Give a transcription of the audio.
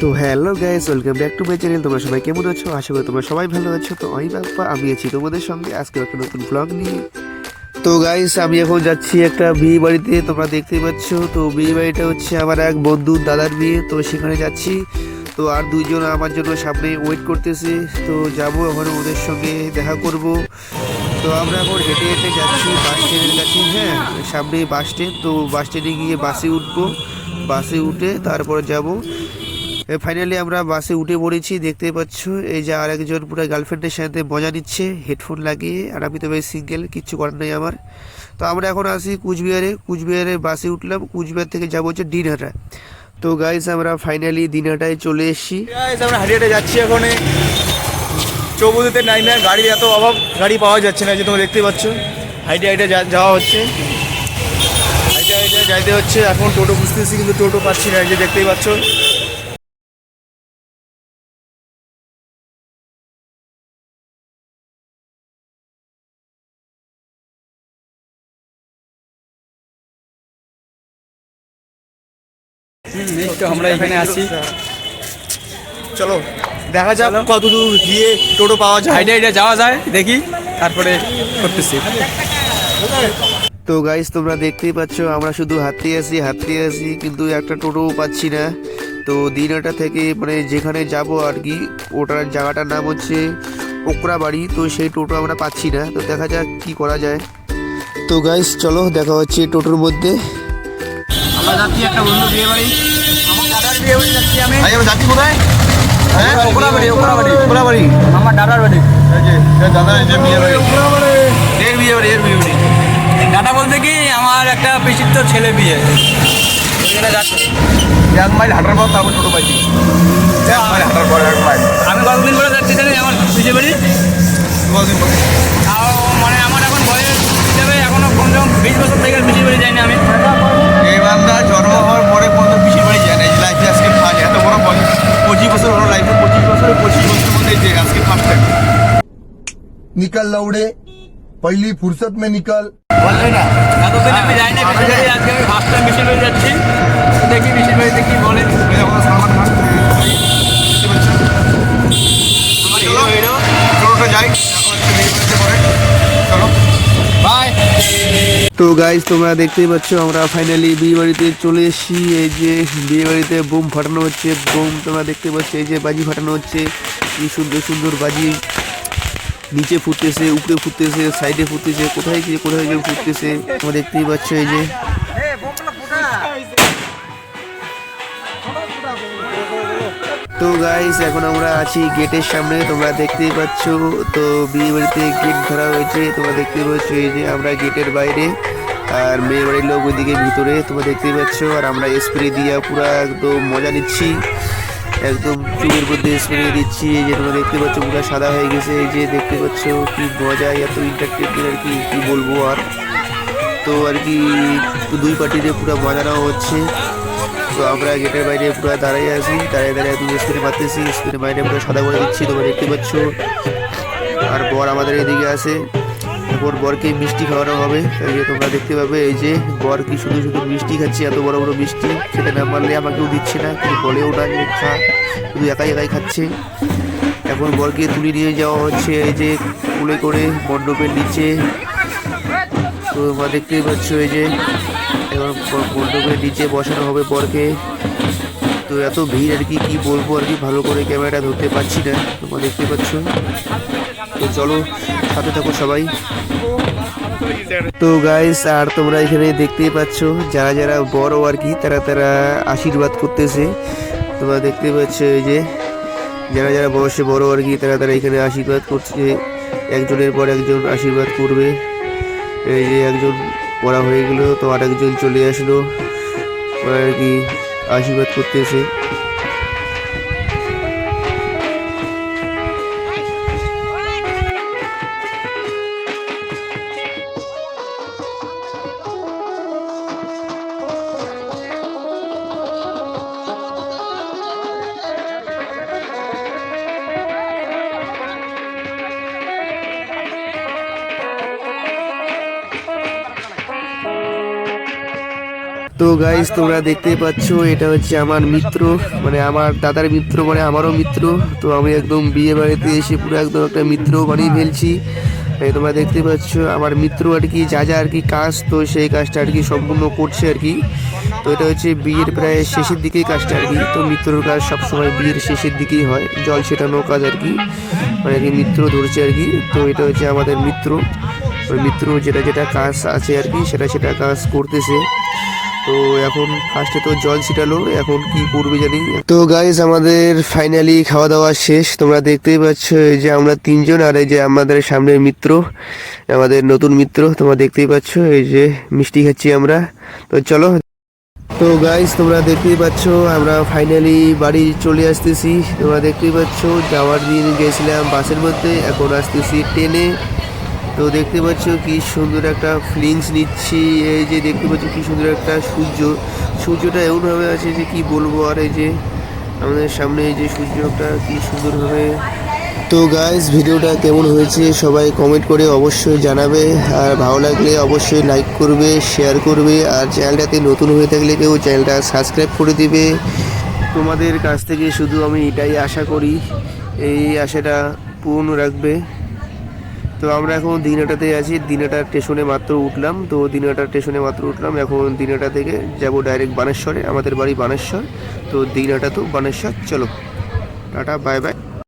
তো hello guys, welcome back to my channel. তোমরা সবাই কেমন আছো? আশা করি তোমরা সবাই ভালো আছো। তো আমি বাপ্পা, আমি আছি তোমাদের সঙ্গে। আজকে একটা নতুন ব্লগ নিয়ে। তো গাইস, আমি এখন যাচ্ছি একটা বিয়ে বাড়িতে। তোমরা দেখতেই পাচ্ছ, তো বিয়ে বাড়িটা হচ্ছে আমার এক বন্ধু দাদার বিয়ে। তো সেখানে যাচ্ছি। তো আর দুইজন আমার জন্য সামনে ওয়েট করতেছে। তো যাব এখন ওদের সঙ্গে দেখা করব। তো আমরা এখন হেঁটে হেঁটে যাচ্ছি বাস স্ট্যান্ডের কাছে হ্যাঁ সামনে বাস স্ট্যান্ড তো বাস স্ট্যান্ডে গিয়ে বাসে উঠবো। বাসে উঠে তারপরে যাব। ফাইনালি আমরা বাসে উঠে পড়েছি, দেখতে পাচ্ছ, এই যে আরেকজন পুরো গার্লফ্রেন্ডের সাথে মজা নিচ্ছে হেডফোন লাগিয়ে, আর আমি তো ভাই সিঙ্গেল কিচ্ছু করার নেই আমার। তো আমরা এখন আসি কুচবিহারে কুচবিহারে বাসে উঠলাম, কুচবিহার থেকে যাব হচ্ছে দিনহাটা। তো গাইস আমরা ফাইনালি দিনহাটায় চলে এসেছি। আমরা হাঁটে যাচ্ছি এখন। চৌবুদিতে নাইমে, গাড়ির এত অভাব, গাড়ি পাওয়া যাচ্ছে না যে তোমরা দেখতে পাচ্ছ। হাইটে হাইটে যাওয়া হচ্ছে। হাইটে হাইটে যাইতে হচ্ছে, এখন টোটো বুঝতেছি, কিন্তু টোটো পাচ্ছি না যে দেখতেই পাচ্ছ। এই তো আমরা এখানে আছি। চলো দেখা যাক কত দূর গিয়ে টোটো পাওয়া যায়। হাইডে হাইডে যাওয়া যায় দেখি তারপরে করতেছি। তো গাইস তোমরা দেখতেই পাচ্ছ আমরা শুধু হাঁটতে আসি হাঁটতে আসি কিন্তু একটা টোটো পাচ্ছি না। তো দিনহাটা থেকে মানে যেখানে যাব আর কি ওটার জায়গাটার নাম হচ্ছে ওকরা বাড়ি তো সেই টোটো আমরা পাচ্ছি না। তো দেখা যাক কি করা যায়। তো গাইস চলো দেখা হচ্ছে টোটোর মধ্যে। যাচ্ছি একটা বন্ধু বিয়ে বাড়ি। আমার দাদার বিয়ে বাড়ি যাচ্ছি আমি। ভাই যাচ্ছি কোথায়? হ্যাঁ? ওকরা বাড়ি, ওকরা বাড়ি। ওকরা বাড়ি আমার দাদার বাড়ি। এই যে এই দাদা এই যে বিয়ে বাড়ি। এর বিয়ে বাড়ি এর বিয়ে বাড়ি। দাদা বলতে কি আমার একটা বিচিত্র ছেলে বিয়ে। ওইখানে যাচ্ছি। এক মাইল হাঁটার পর তারপর টোটো পাইছি। এক মাইল হাঁটার পর এক মাইল। আমি কতদিন করে যাচ্ছি জানি আমার বিয়ে বাড়ি? পরে তাও মানে আমার এখন বয়স হিসাবে এখনও হচ্ছে বিয়ে বাড়িতে পরে চলো বাই তো গাইস তোমরা দেখতেই পাচ্ছ আমরা ফাইনালি বিয়ে বাড়িতে চলে এসেছি এই যে বিয়ে বাড়িতে বোম ফাটানো হচ্ছে বোম তোমরা দেখতে পাচ্ছ এই যে বাজি ফাটানো হচ্ছে কি সুন্দর সুন্দর বাজি নিচে ফুটতেছে, উপরে ফুটতেছে সাইডে ফুটতেছে, কোথায় গিয়ে কোথায় গিয়ে ফুটতেছে তোমরা দেখতেই পাচ্ছ এই যে। তো গাইস এখন আমরা আছি গেটের সামনে, তোমরা দেখতেই পাচ্ছ। তো বিয়ে বাড়িতে গেট ধরা হয়েছে, তোমরা দেখতে পাচ্ছ এই যে আমরা গেটের বাইরে, আর মেয়ে বাড়ির লোক ওইদিকে ভিতরে, তোমরা দেখতেই পাচ্ছ। আর আমরা স্প্রে দিয়ে পুরো একদম মজা নিচ্ছি। একদম চুলের মধ্যে স্প্রে দিচ্ছি, এই যে তোমরা দেখতে পাচ্ছ, পুরো সাদা হয়ে গেছে, এই যে দেখতে পাচ্ছ কি মজা, এত ইন্টারটেনমেন্ট আর কি কি বলব আর। তো আর কি, দুই পার্টিতে পুরো মজা নেওয়া হচ্ছে। তো আমরা গেটের বাইরে পুরো দাঁড়িয়ে আছি দাঁড়িয়ে দাঁড়িয়ে তুমি স্ক্রিনে মারতেছি স্ক্রিনে বাইরে পুরো সাদা করে দিচ্ছি, তোমরা দেখতে পাচ্ছ। আর বর আমাদের এদিকে আছে। এরপর বরকে মিষ্টি খাওয়ানো হবে। এই যে তোমরা দেখতে পাবে, এই যে বর কি শুধু শুধু মিষ্টি খাচ্ছে, এত বড় বড় মিষ্টি। খেতে না পারলে আমাকেও দিচ্ছে না, কিন্তু বলেও না যে খা, শুধু একাই একাই খাচ্ছে। এখন বরকে তুলে নিয়ে যাওয়া হচ্ছে, এই যে কুলে করে মণ্ডপের নিচে। তো তোমরা দেখতেই পাচ্ছ, এই যে এবার মণ্ডপের নিচে বসানো হবে বরকে। তো এত ভিড় আর কি কি বলব আর কি, ভালো করে ক্যামেরাটা ধরতে পারছি না, তোমরা দেখতে পাচ্ছ। তো চলো, সাথে থাকো সবাই। তো গাইস আর তোমরা এখানে দেখতেই পাচ্ছ, যারা যারা বড় আর কি, তারা তারা আশীর্বাদ করতেছে। তোমরা দেখতে পাচ্ছ এই যে, যারা যারা বয়সে বড় আর কি, তারা তারা এখানে আশীর্বাদ করছে। একজনের পর একজন আশীর্বাদ করবে। এই যে একজন করা হয়ে গেল, তো আরেকজন চলে আসলো। আর কি আশীর্বাদ করতেছে তো গাইজ তোমরা দেখতেই পাচ্ছ, এটা হচ্ছে আমার মিত্র মানে আমার দাদার মিত্র মানে আমারও মিত্র। তো আমি একদম বিয়ে বাড়িতে এসে পুরো একদম একটা মিত্র বানিয়ে ফেলছি। তোমরা দেখতে পাচ্ছ, আমার মিত্র আর কি, যা যা আর কি কাজ, তো সেই কাজটা আর কি সম্পূর্ণ করছে আর কি। তো এটা হচ্ছে বিয়ের প্রায় শেষের দিকেই কাজটা আর কি। তো মিত্রর কাজ সবসময় বিয়ের শেষের দিকেই হয়, জল ছেটানো কাজ আর কি। মানে কি মিত্র ধরছে আর কি। তো এটা হচ্ছে আমাদের মিত্র। মিত্র যেটা যেটা কাজ আছে আর কি, সেটা সেটা কাজ করতেছে। তো এখন ফার্স্টে তো জল ছিটালো, এখন কি করবে জানি। তো গাইজ আমাদের ফাইনালি খাওয়া দাওয়া শেষ। তোমরা দেখতেই পাচ্ছ এই যে আমরা তিনজন আর এই যে আমাদের সামনের মিত্র, আমাদের নতুন মিত্র, তোমরা দেখতেই পাচ্ছ এই যে মিষ্টি খাচ্ছি আমরা। তো চলো। তো গাইস তোমরা দেখতেই পাচ্ছ আমরা ফাইনালি বাড়ি চলে আসতেছি। তোমরা দেখতেই পাচ্ছ, যাওয়ার দিন গেছিলাম বাসের মধ্যে, এখন আসতেছি ট্রেনে। তো দেখতে পাচ্ছ কি সুন্দর একটা ফিলিংস নিচ্ছি। এই যে দেখতে পাচ্ছ কি সুন্দর একটা সূর্য। সূর্যটা এমনভাবে আছে যে কি বলব? আর এই যে আমাদের সামনে এই যে সূর্যটা কি সুন্দরভাবে তো গাইস ভিডিওটা কেমন হয়েছে সবাই কমেন্ট করে অবশ্যই জানাবে। আর ভালো লাগলে অবশ্যই লাইক করবে শেয়ার করবে। আর চ্যানেলটাতে নতুন হয়ে থাকলে কেউ চ্যানেলটা সাবস্ক্রাইব করে দিবে। তোমাদের কাছ থেকে শুধু আমি এটাই আশা করি। এই আশাটা পূর্ণ রাখবে। তো আমরা এখন দিনাটাতে আছি। দিনাটা স্টেশনে মাত্র উঠলাম। তো দিনাটা স্টেশনে মাত্র উঠলাম। এখন দিনাটা থেকে যাব ডাইরেক্ট বানেশ্বরে। আমাদের বাড়ি বানেশ্বর। তো দিনাটা তো বানেশ্বর। চলো, টাটা বাই বাই